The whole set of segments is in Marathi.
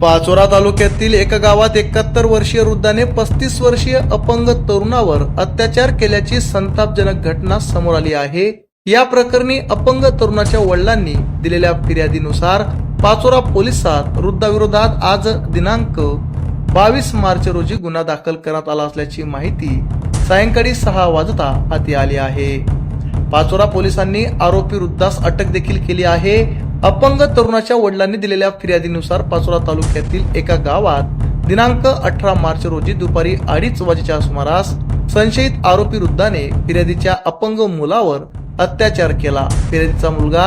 पाचोरा तालुक्यातील एका गावात एकाहत्तर वर्षीय वृद्धाने पस्तीस वर्षीय अपंग तरुणावर अत्याचार केल्याची संतापजनक घटना समोर आली आहे. या प्रकरणी अपंग तरुणाच्या वडिलांनी दिलेल्या फिर्यादीनुसार पाचोरा पोलिसात वृद्धाविरोधात आज दिनांक बावीस मार्च रोजी गुन्हा दाखल करण्यात आला असल्याची माहिती सायंकाळी सहा वाजता हाती आली आहे. पाचोरा पोलिसांनी आरोपी वृद्धास अटक देखील केली आहे. अपंग तरुणाच्या वडिलांनी दिलेल्या फिर्यादीनुसार पाचोरा तालुक्यातील एका गावात दिनांक अठरा मार्च रोजी दुपारी अडीच वाजेच्या सुमारास संशयित आरोपी वृद्धाने फिर्यादीच्या अपंग मुलावर अत्याचार केला. फिर्यादीचा मुलगा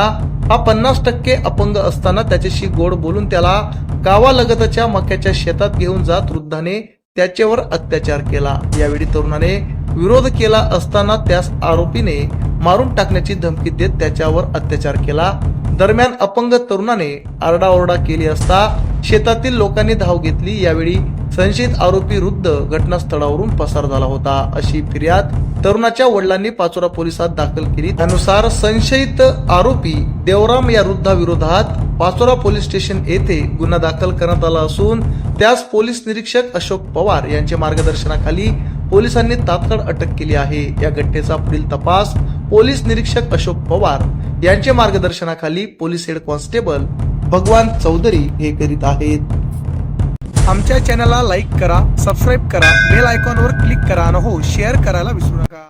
हा पन्नास टक्के अपंग असताना त्याच्याशी गोड बोलून त्याला गावालगतच्या मक्याच्या शेतात घेऊन जात वृद्धाने त्याच्यावर अत्याचार केला. यावेळी तरुणाने विरोध केला असताना त्यास आरोपीने मारून टाकण्याची धमकी देत त्याच्यावर अत्याचार केला. दरम्यान अपंग तरुणाने आरडाओरडा केली असता शेतातील लोकांनी धाव घेतली यावेळी संशयित आरोपी वृद्ध घटनास्थळावरून पसार झाला होता. अशी फिर्याद तरुणाच्या वडिलांनी पाचोरा पोलिसात दाखल केली. त्यानुसार संशयित आरोपी देवराम या वृद्धाविरोधात पाचोरा पोलीस स्टेशन येथे गुन्हा दाखल करण्यात आला असून त्यास पोलीस निरीक्षक अशोक पवार यांच्या मार्गदर्शनाखाली पोलिसांनी तात्काळ अटक केली आहे. या घटनेचा पुढील तपास पोलीस निरीक्षक अशोक पवार यांच्या मार्गदर्शनाखाली पोलीस हेड कॉन्स्टेबल भगवान चौधरी हे करीत आहेत. आमच्या चॅनलला लाईक करा सबस्क्राईब करा बेल आयकॉनवर क्लिक करा आणि हो शेअर करायला विसरू नका.